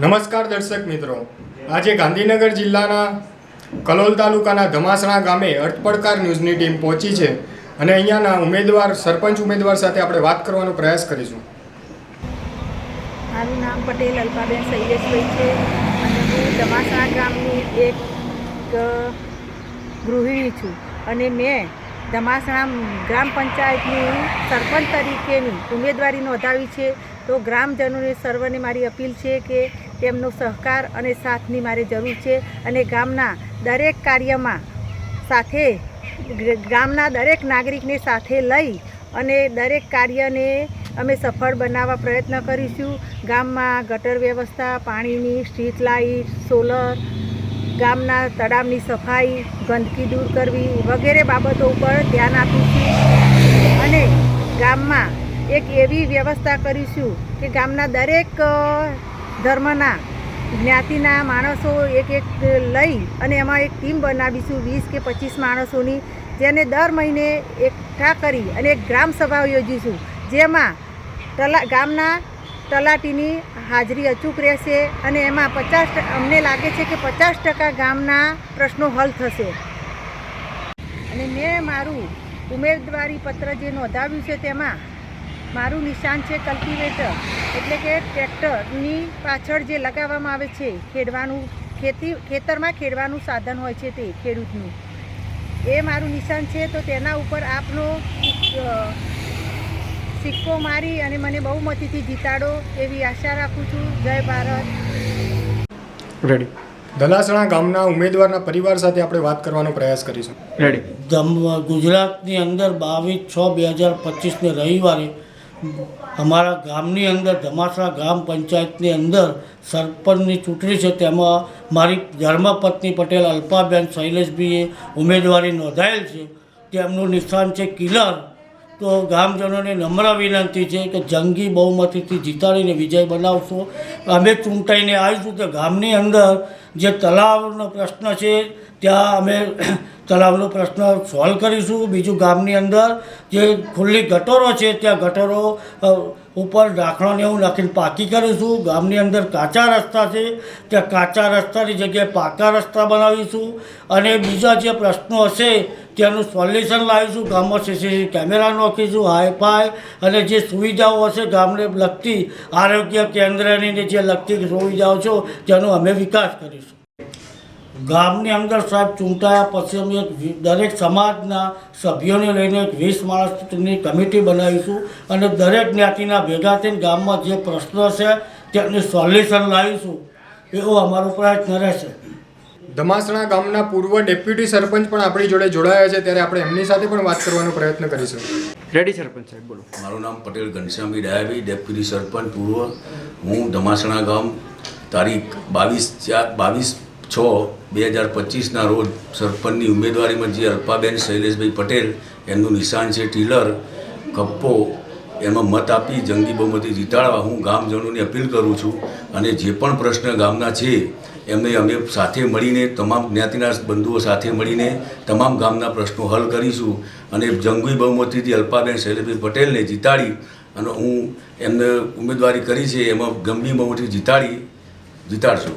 નમસ્કાર દર્શક મિત્રો. આજે ગાંધીનગર જિલ્લાના કલોલ તાલુકાના ધમાસણા ગામે અટપડકાર ન્યૂઝની ટીમ પહોંચી છે અને અહીંયાના ઉમેદવાર, સરપંચ ઉમેદવાર સાથે આપણે વાત કરવાનો પ્રયાસ કરીશું. મારું નામ પટેલ અલ્પાબેન શૈલેષભાઈ છે અને હું ધમાસણા ગામની એક ગૃહિણી છું અને મેં ધમાસણા ગ્રામ પંચાયતની સરપંચ તરીકેની ઉમેદવારી નોંધાવી છે. તો ગ્રામજનોને સર્વને મારી અપીલ છે કે તેમનો સહકાર અને સાથની મારે જરૂર છે અને ગામના દરેક કાર્યમાં સાથે, ગામના દરેક નાગરિકને સાથે લઈ અને દરેક કાર્યને અમે સફળ બનાવવા પ્રયત્ન કરીશું. ગામમાં ગટર વ્યવસ્થા, પાણીની સ્ટ્રીટ લાઇટ, સોલર, ગામના તળાવની સફાઈ, ગંદકી દૂર કરવી વગેરે બાબતો ઉપર ધ્યાન આપીશું. અને ગામમાં એક એવી વ્યવસ્થા કરીશું કે ગામના દરેક ધર્મના જ્ઞાતિના માણસો એક એક લઈ અને એમાં એક ટીમ બનાવીશું વીસ કે પચીસ માણસોની, જેને દર મહિને એકઠા કરી અને એક ગ્રામ સભા યોજીશું, જેમાં તલા, ગામના તલાટીની હાજરી અચૂક રહેશે અને એમાં પચાસ અમને લાગે છે કે પચાસ ટકા ગામના પ્રશ્નો હલ થશે. અને મેં મારું ઉમેદવારી પત્ર જે નોંધાવ્યું છે તેમાં મારું નિશાન છે કલ્ટિવેટર. એટલે કે ટ્રેક્ટરની પાછળ જે લગાવવામાં આવે છે ખેડવાનું ખેતી ખેતરમાં ખેડવાનું સાધન હોય છે તે ખેડૂતનું. એ મારું નિશાન છે તો તેના ઉપર આપનો સિક્કો મારી અને મને બહુમતીથી જીતાડો એવી આશા રાખું છું. જય ભારત. રેડી દલાસણા ગામના ઉમેદવારના પરિવાર સાથે આપણે વાત કરવાનો પ્રયાસ કરીશું. રેડી ગુજરાતની અંદર બાવીસ છ બે હજાર પચીસને રવિવારે અમારા ગામની અંદર ધમાસરા ગ્રામ પંચાયતની અંદર સરપંચની ચૂંટણી છે, તેમાં મારી ધર્મપત્ની પટેલ, અલ્પાબેન શૈલેષભાઈએ ઉમેદવારી નોંધાયેલ છે. તેમનું નિશાન છે કિલર. તો ગામજનોને નમ્ર વિનંતી છે કે જંગી બહુમતીથી જીતાડીને વિજય બનાવશો. અમે ચૂંટાઈને આવીશું તો ગામની અંદર જે તલાવનો પ્રશ્ન છે, ત્યાં અમે તલાવનો પ્રશ્ન સોલ્વ કરીશું. બીજું ગામની અંદર જે ખુલ્લી ગટરો છે, ત્યાં ગટરો ઉપર ઢાંકણાને એવું નાખીને પાકી કરીશું. ગામની અંદર કાચા રસ્તા છે, ત્યાં કાચા રસ્તાની જગ્યાએ પાકા રસ્તા બનાવીશું. અને બીજા જે પ્રશ્નો હશે તેનું સોલ્યુશન લાવીશું. ગામમાં સીસીટીવી કેમેરા નાખીશું, હાઈફાઈ, અને જે સુવિધાઓ હશે ગામને લગતી આરોગ્ય કેન્દ્રની જે લગતી સુવિધાઓ છે, તેનો અમે વિકાસ કરીશું. ગામની અંદર સાહેબ ચૂંટાયા પછી અમે એક દરેક સમાજના સભ્યોને લઈને એક વીસ માણસની કમિટી બનાવીશું અને દરેક જ્ઞાતિના ભેગા થઈને ગામમાં જે પ્રશ્નો છે તેનું સોલ્યુશન લાવીશું. એવો અમારો પ્રયત્ન રહેશે. ધમાસણા ગામના પૂર્વ ડેપ્યુટી સરપંચ પણ આપણી જોડે જોડાયા છે ત્યારે આપણે એમની સાથે પણ વાત કરવાનો પ્રયત્ન કરીશું. રેડી સરપંચ સાહેબ બોલો. મારું નામ પટેલ ઘનશ્યામી ડાયાભાઈ ડેપ્યુટી સરપંચ પૂર્વ. હું ધમાસણા ગામ તારીખ બાવીસ ચાર બાવીસ છ, બે હજાર પચીસના રોજ સરપંચની ઉમેદવારીમાં જે અલ્પાબેન શૈલેષભાઈ પટેલ, એમનું નિશાન છે ટીલર, કપ્પો, એમાં મત આપી જંગી બહુમતી જીતાડવા હું ગામજનોને અપીલ કરું છું અને જે પણ પ્રશ્ન ગામના છે, એમને અમે સાથે મળીને, તમામ જ્ઞાતિના બંધુઓ સાથે મળીને તમામ ગામના પ્રશ્નો હલ કરીશું અને જંગી બહુમતીથી અલ્પાબેન શૈલેષભાઈ પટેલને જીતાડી અને હું એમને ઉમેદવારી કરી છે, એમાં ગંભીર બહુમતી જીતાડી, જીતાડશું.